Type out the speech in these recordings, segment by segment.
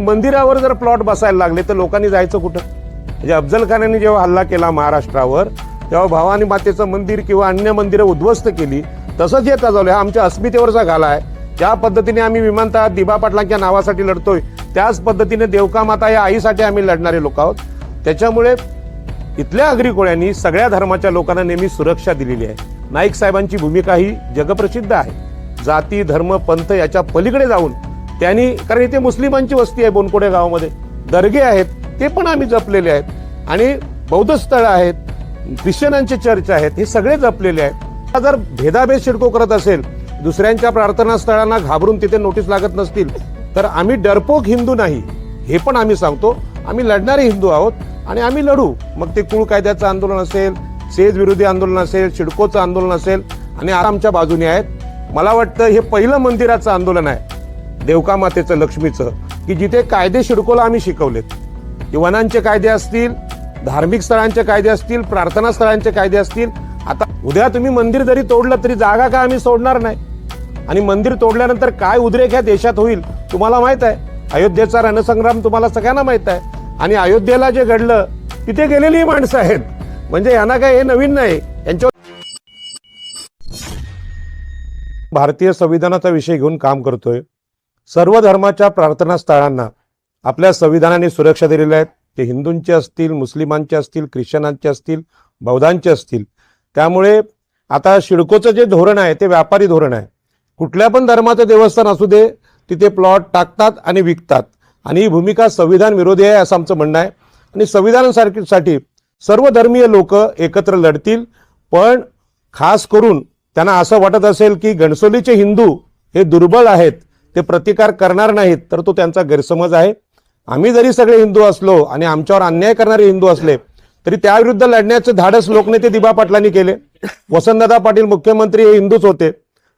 मंदिरावर जर प्लॉट बसायला लागले तर लोकांनी जायचं कुठं? म्हणजे अफजल खानाने जेव्हा हल्ला केला महाराष्ट्रावर तेव्हा भवानी मातेचं मंदिर किंवा अन्य मंदिरं उद्ध्वस्त केली तसंच हे तजवलं हा आमच्या अस्मितेवरचा घाला आहे. ज्या पद्धतीने आम्ही विमानतळात दिबा पाटलांच्या नावासाठी लढतोय त्याच पद्धतीने देवका माता या आईसाठी आम्ही लढणारे लोक आहोत. त्याच्यामुळे इथल्या अग्रिकोळ्यांनी सगळ्या धर्माच्या लोकांना नेहमी सुरक्षा दिलेली आहे. नाईक साहेबांची भूमिका ही जगप्रसिद्ध आहे. जाती धर्म पंथ याच्या पलीकडे जाऊन त्यांनी कारण इथे मुस्लिमांची वस्ती आहे बोनकोडे गावामध्ये. दर्गे आहेत ते पण आम्ही जपलेले आहेत. आणि बौद्ध स्थळं आहेत ख्रिश्चनांचे चर्च आहेत हे सगळे जपलेले आहेत. जर भेदाभेद शिडको करत असेल दुसऱ्यांच्या प्रार्थना स्थळांना घाबरून तिथे नोटीस लागत नसतील तर आम्ही डरपोक हिंदू नाही हे पण आम्ही सांगतो. आम्ही लढणारे हिंदू आहोत आणि आम्ही लढू. मग ते कुळ कायद्याचं आंदोलन असेल सेज विरोधी आंदोलन असेल शिडकोचं आंदोलन असेल आणि आता आमच्या बाजूने आहेत. मला वाटतं हे पहिलं मंदिराचं आंदोलन आहे. देवका मातेचं लक्ष्मीचं की जिथे कायदे शिडकोला आम्ही शिकवलेत. की वनांचे कायदे असतील धार्मिक स्थळांचे कायदे असतील प्रार्थना स्थळांचे कायदे असतील आता उद्या तुम्ही मंदिर जरी तोडलं तरी जागा काय आम्ही सोडणार नाही? आणि मंदिर तोडल्यानंतर काय उद्रेक या देशात होईल तुम्हाला माहीत आहे? अयोध्येचा रणसंग्राम तुम्हाला सगळ्यांना माहीत आहे. आणि अयोध्येला जे घडलं तिथे गेलेली माणसं आहेत. म्हणजे यांना काय हे नवीन नाही. यांच्यावर भारतीय संविधानाचा विषय घेऊन काम करतोय. सर्व धर्माच्या प्रार्थना स्थळांना आपल्या संविधानाने सुरक्षा दिलेल्या आहेत. ते हिंदूंचे असतील मुस्लिमांचे असतील ख्रिश्चनांचे असतील बौद्धांचे असतील. त्यामुळे आता शिडकोचं जे धोरण आहे ते व्यापारी धोरण आहे. कुठल्या पण धर्माचं देवस्थान असू दे तिथे प्लॉट टाकतात आणि विकतात. आणि ही भूमिका संविधान विरोधी आहे असं आमचं म्हणणं आहे. आणि संविधानासारखीसाठी सर्व धर्मीय लोक एकत्र लढतील पण खास करून त्यांना असं वाटत असेल की गणसोलीचे हिंदू हे दुर्बळ आहेत. ते प्रतिकार करणार नाहीत तर तो त्यांचा गैरसमज आहे. आम्ही जरी सगळे हिंदू असलो आणि आमच्यावर अन्याय करणारे हिंदू असले तरी त्याविरुद्ध लढण्याचे धाडस लोकनेते दिबा पाटलांनी केले. वसंतदादा पाटील मुख्यमंत्री हे हिंदूच होते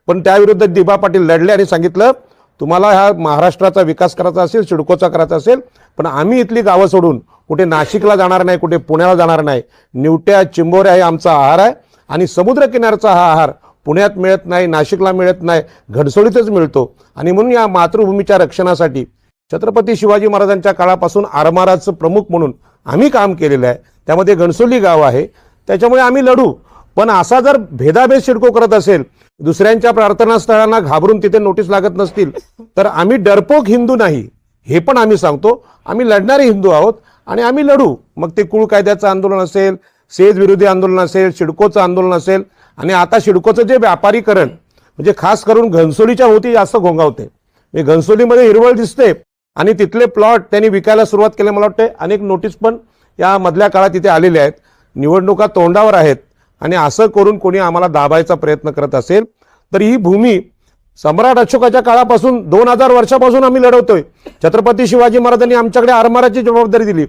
पण त्याविरुद्ध दिबा पाटील लढले आणि सांगितलं तुम्हाला ह्या महाराष्ट्राचा विकास करायचा असेल सिडकोचा करायचा असेल पण आम्ही इथली गावं सोडून कुठे नाशिकला जाणार नाही कुठे पुण्याला जाणार नाही. निवट्या चिंबोऱ्या हे आमचा आहार आहे आणि समुद्रकिनारचा हा आहार पुण्यात मिळत नाही नाशिकला मिळत नाही घडसोळीतच मिळतो. आणि म्हणून या मातृभूमीच्या रक्षणासाठी छत्रपती शिवाजी महाराजांच्या काळापासून आरमाराचं प्रमुख म्हणून आम्ही काम केलेलं आहे. त्यामध्ये घणसोली गाव आहे. त्याच्यामुळे आम्ही लढू. पण असा जर भेदाभेद शिडको करत असेल दुसऱ्यांच्या प्रार्थनास्थळांना घाबरून तिथे नोटीस लागत नसतील तर आम्ही डरपोक हिंदू नाही. हे पण आम्ही सांगतो. आम्ही लढणारे हिंदू आहोत आणि आम्ही लढू. मग ते कुळ कायद्याचं आंदोलन असेल सेज विरोधी आंदोलन असेल शिडकोचं आंदोलन असेल आणि आता शिडकोचं जे व्यापारीकरण म्हणजे खास करून घनसोलीच्या होती जास्त घोंगावते. म्हणजे घनसोलीमध्ये हिरवळ दिसते आणि तिथले प्लॉट त्यांनी विकायला सुरुवात केली मला वाटते अनेक नोटीस पण या मधल्या काळात तिथे आलेल्या आहेत. निवडणुका तोंडावर आहेत आणि असं करून कोणी आम्हाला दाबायचा प्रयत्न करत असेल तर ही भूमी सम्राट अशोकाच्या काळापासून दोन हजार वर्षापासून आम्ही लढवतोय. छत्रपती शिवाजी महाराजांनी आमच्याकडे आरमाराची जबाबदारी दिली.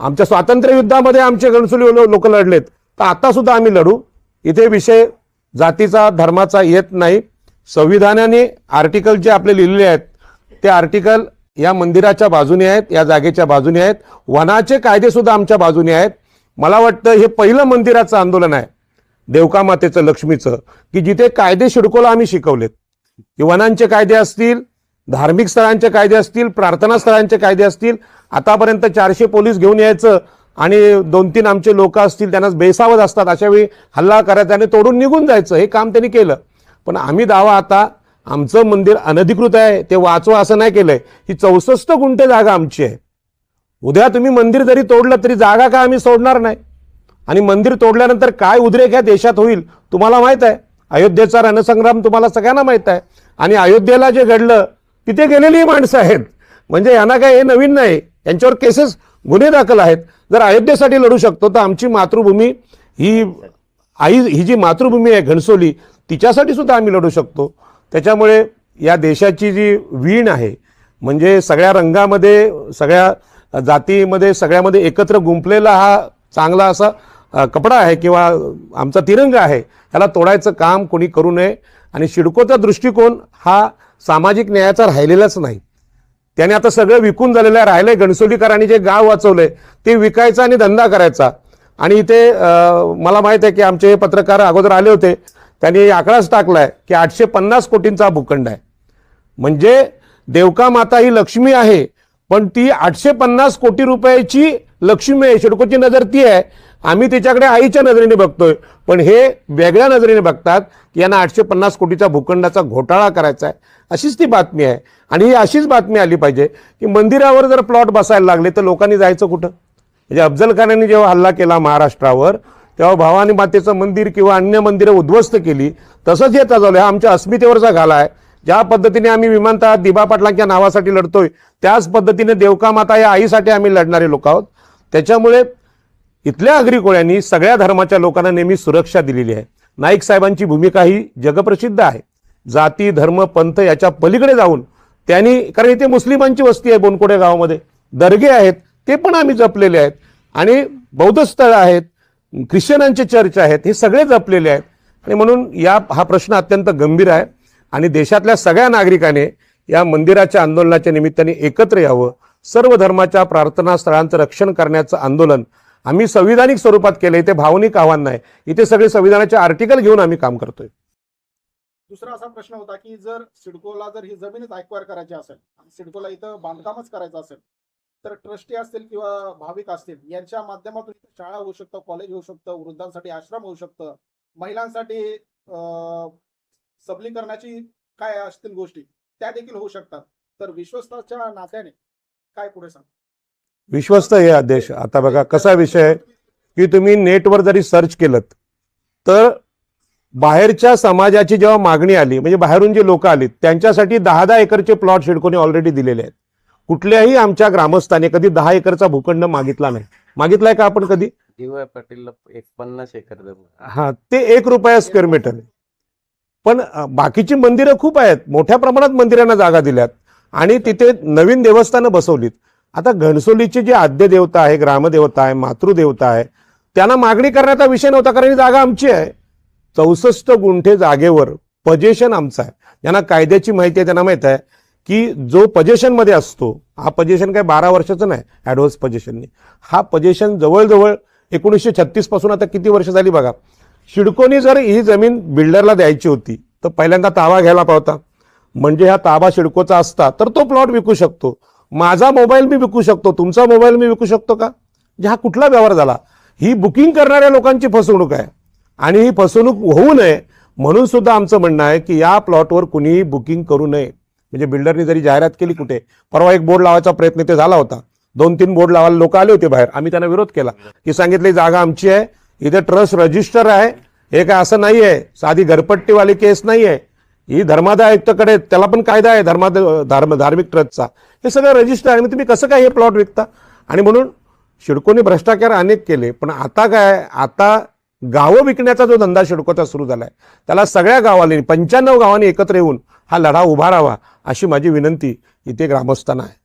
आमच्या स्वातंत्र्य युद्धामध्ये आमचे गणसुली लोक लढलेत. तर आता सुद्धा आम्ही लढू. इथे विषय जातीचा धर्माचा येत नाही. संविधानाने आर्टिकल जे आपले लिहिलेले आहेत ते आर्टिकल या मंदिराच्या बाजूने आहेत या जागेच्या बाजूने आहेत. वनाचे कायदेसुद्धा आमच्या बाजूने आहेत. मला वाटतं हे पहिलं मंदिराचं आंदोलन आहे देवका मातेचं लक्ष्मीचं की जिथे कायदे शिडकोला आम्ही शिकवलेत. की वनांचे कायदे असतील धार्मिक स्थळांचे कायदे असतील प्रार्थना स्थळांचे कायदे असतील आतापर्यंत चारशे पोलीस घेऊन यायचं आणि दोन तीन आमचे लोक असतील त्यांना बेसावत असतात. अशावेळी हल्ला करायचा आणि तोडून निघून जायचं हे काम त्यांनी केलं. पण आम्ही दावा आता आमचं मंदिर अनधिकृत आहे ते वाचवा असं नाही केलंय. ही चौसष्ट गुंठे जागा आमची आहे. उद्या तुम्ही मंदिर जरी तोडलं तरी जागा काय आम्ही सोडणार नाही? आणि मंदिर तोडल्यानंतर काय उद्रेक या देशात होईल तुम्हाला माहीत आहे. अयोध्येचा रणसंग्राम तुम्हाला सगळ्यांना माहीत आहे. आणि अयोध्येला जे घडलं तिथे गेलेली माणसं आहेत. म्हणजे यांना काय हे नवीन नाही. यांच्यावर केसेस गुन्हे दाखल आहेत. जर अयोध्येसाठी लढू शकतो तर आमची मातृभूमी ही आई ही जी मातृभूमी आहे घणसोली तिच्यासाठी सुद्धा आम्ही लढू शकतो. त्याच्यामुळे या देशाची जी वीण आहे म्हणजे सगळ्या रंगामध्ये सगळ्या जातीमध्ये सगळ्यामध्ये एकत्र गुंपलेला हा चांगला असा कपडा आहे किंवा आमचा तिरंगा आहे ह्याला तोडायचं काम कोणी करू नये. आणि शिडकोचा दृष्टिकोन हा सामाजिक न्यायाचा राहिलेलाच नाही. त्याने आता सगळं विकून झालेलं आहे राहिलंय. गणसोलीकरांनी जे गाव वाचवलंय ते विकायचं आणि धंदा करायचा. आणि इथे मला माहीत आहे की आमचे हे पत्रकार अगोदर आले होते. त्यांनी आकडाच टाकलाय की आठशे पन्नास कोटींचा हा भूखंड आहे. म्हणजे देवका माता ही लक्ष्मी आहे पण ती आठशे पन्नास कोटी रुपयाची लक्ष्मी आहे. शेडकोची नजर ती आहे. आम्ही त्याच्याकडे आईच्या नजरेने बघतोय. पण हे वेगळ्या नजरेने बघतात की यांना आठशे पन्नास कोटीचा भूखंडाचा घोटाळा करायचा आहे. अशीच ती बातमी आहे. आणि ही अशीच बातमी आली पाहिजे की मंदिरावर जर प्लॉट बसायला लागले तर लोकांनी जायचं कुठं? म्हणजे अफजल खानाने जेव्हा हल्ला केला महाराष्ट्रावर तेव्हा भवानी मातेचं मंदिर किंवा अन्य मंदिरं उद्ध्वस्त केली. तसंच हे चालवलं हा आमच्या अस्मितेवरचा घाला आहे. ज्या पद्धतीने आम्ही विमानतळात दिबा पाटलांच्या नावासाठी लढतोय त्याच पद्धतीने देवका माता या आईसाठी आम्ही लढणारे लोक आहोत. त्याच्यामुळे इथल्या अग्रिकोळ्यांनी सगळ्या धर्माच्या लोकांना नेहमी सुरक्षा दिलेली आहे. नाईक साहेबांची भूमिका ही जगप्रसिद्ध आहे. जाती धर्म पंथ याच्या पलीकडे जाऊन त्यांनी कारण इथे मुस्लिमांची वस्ती आहे बोनकोडे गावामध्ये. दर्गे आहेत ते पण आम्ही जपलेले आहेत. आणि बौद्ध स्थळं आहेत ख्रिश्चनांचे चर्च आहेत हे सगळे जपलेले आहेत. आणि म्हणून या हा प्रश्न अत्यंत गंभीर आहे. आणि देशातल्या सगळ्या नागरिकाने या मंदिराच्या आंदोलनाच्या निमित्ताने एकत्र यावं. सर्व धर्माच्या प्रार्थना स्थळांचं रक्षण करण्याचं आंदोलन आम्ही संविधानिक स्वरूपात केलं इथे भावनिक आव्हान नाही. इथे सगळे संविधानाचे आर्टिकल घेऊन आम्ही काम करतोय. दुसरा असा प्रश्न होता की जर सिडकोला जर ही जमीनच अक्वायर करायची असेल आणि सिडकोला इथं बांधकामच करायचं असेल तर ट्रस्टी असतील किंवा भाविक असतील यांच्या माध्यमातून शाळा होऊ शकतं कॉलेज होऊ शकतं वृद्धांसाठी आश्रम होऊ शकतं महिलांसाठी सबलीकरणाची काय असतील गोष्टी त्या देखील होऊ शकतात. तर विश्वस्ताच्या नात्याने काय पुढे सांग? विश्वस्त हे आदेश आता बघा कसा विषय आहे की तुम्ही नेटवर जरी सर्च केलं तर बाहेरच्या समाजाची जेव्हा मागणी आली म्हणजे बाहेरून जे लोक आली त्यांच्यासाठी दहा दहा एकरचे प्लॉट शिडकोने ऑलरेडी दिलेले आहेत. कुठल्याही आमच्या ग्रामस्थाने कधी दहा एकरचा भूखंड मागितला नाही. मागितलाय का आपण कधी? पाटीलला एक पन्नास एकर हा ते एक रुपया स्क्वेअर मीटर आहे. पण बाकीची मंदिरं खूप आहेत. मोठ्या प्रमाणात मंदिरांना जागा दिल्यात. आणि तिथे नवीन देवस्थानं बसवलीत. आता घणसोलीची जी आद्य देवता आहे ग्रामदेवता आहे मातृदेवता आहे त्यांना मागणी करण्याचा विषय नव्हता कारण ही जागा आमची आहे. चौसष्ट गुंठे जागेवर पजेशन आमचं आहे. ज्यांना कायद्याची माहिती आहे त्यांना माहीत आहे की जो पजेशनमध्ये असतो हा पजेशन काय बारा वर्षाचं नाही ॲडव्हान्स पजेशनने हा पजेशन जवळजवळ एकोणीसशे छत्तीसपासून आता किती वर्ष झाली बघा. शिडकोनी जर ही जमीन बिल्डरला द्यायची होती तर पहिल्यांदा ताबा घ्यायला पावता म्हणजे हा ताबा शिडकोचा असता तर तो प्लॉट विकू शकतो. माझा मोबाईल मी विकू शकतो तुमचा मोबाईल मी विकू शकतो का? म्हणजे हा कुठला व्यवहार झाला? ही बुकिंग करणाऱ्या लोकांची फसवणूक आहे. आणि ही फसवणूक होऊ नये म्हणून सुद्धा आमचं म्हणणं आहे की या प्लॉटवर कुणीही बुकिंग करू नये. म्हणजे बिल्डरने जरी जाहिरात केली कुठे परवा एक बोर्ड लावायचा प्रयत्न ते झाला होता. दोन तीन बोर्ड लावायला लोक आले होते बाहेर. आम्ही त्यांना विरोध केला. की सांगितली जागा आमची आहे. इथे ट्रस्ट रजिस्टर आहे. हे काय असं नाही आहे साधी घरपट्टीवाली केस नाही आहे ही धर्मादाय आयुक्तकडे त्याला पण कायदा आहे. धर्मा धर्म धार्मिक ट्रस्टचा. हे सगळं रजिस्टर आहे. आणि तुम्ही कसं काय हे प्लॉट विकता? आणि म्हणून शिडकोने भ्रष्टाचार अनेक केले पण आता काय आता गावं विकण्याचा जो धंदा शिडकोचा सुरू झाला आहे त्याला सगळ्या गावांनी पंच्याण्णव गावांनी एकत्र येऊन हा लढा उभारावा अशी माझी विनंती इथे ग्रामस्थांना आहे.